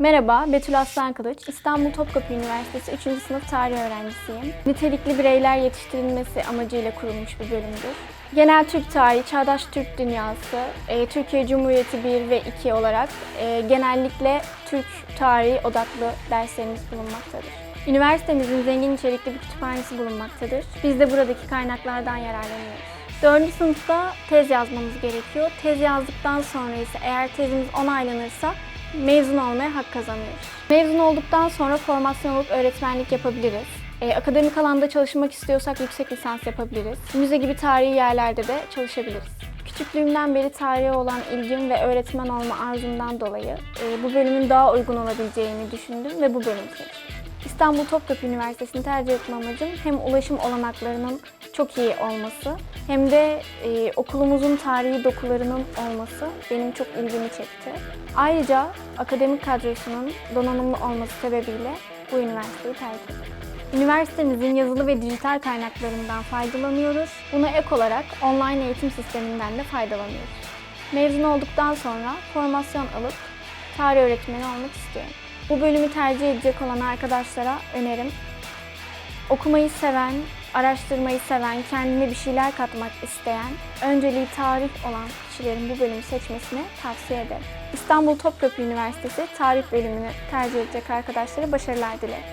Merhaba, Betül Aslan Kılıç. İstanbul Topkapı Üniversitesi 3. sınıf tarih öğrencisiyim. Nitelikli bireyler yetiştirilmesi amacıyla kurulmuş bir bölümdür. Genel Türk tarihi, çağdaş Türk dünyası, e, Türkiye Cumhuriyeti 1 ve 2 olarak e, genellikle Türk tarihi odaklı derslerimiz bulunmaktadır. Üniversitemizin zengin içerikli bir kütüphanesi bulunmaktadır. Biz de buradaki kaynaklardan yararlanıyoruz. 4. sınıfta tez yazmamız gerekiyor. Tez yazdıktan sonra ise eğer tezimiz onaylanırsa mezun olmaya hak kazanıyoruz. Mezun olduktan sonra formasyon alıp öğretmenlik yapabiliriz. Ee, akademik alanda çalışmak istiyorsak yüksek lisans yapabiliriz. Müze gibi tarihi yerlerde de çalışabiliriz. Küçüklüğümden beri tarihe olan ilgim ve öğretmen olma arzumdan dolayı e, bu bölümün daha uygun olabileceğini düşündüm ve bu bölümü seçtim. İstanbul Topkapı Üniversitesi'ni tercih etme amacım hem ulaşım olanaklarının çok iyi olması hem de e, okulumuzun tarihi dokularının olması benim çok ilgimi çekti. Ayrıca akademik kadrosunun donanımlı olması sebebiyle bu üniversiteyi tercih ettim. Üniversitemizin yazılı ve dijital kaynaklarından faydalanıyoruz. Buna ek olarak online eğitim sisteminden de faydalanıyoruz. Mezun olduktan sonra formasyon alıp tarih öğretmeni olmak istiyorum. Bu bölümü tercih edecek olan arkadaşlara önerim okumayı seven, araştırmayı seven, kendine bir şeyler katmak isteyen, önceliği tarih olan kişilerin bu bölümü seçmesini tavsiye ederim. İstanbul Topkapı Üniversitesi Tarih bölümünü tercih edecek arkadaşlara başarılar dilerim.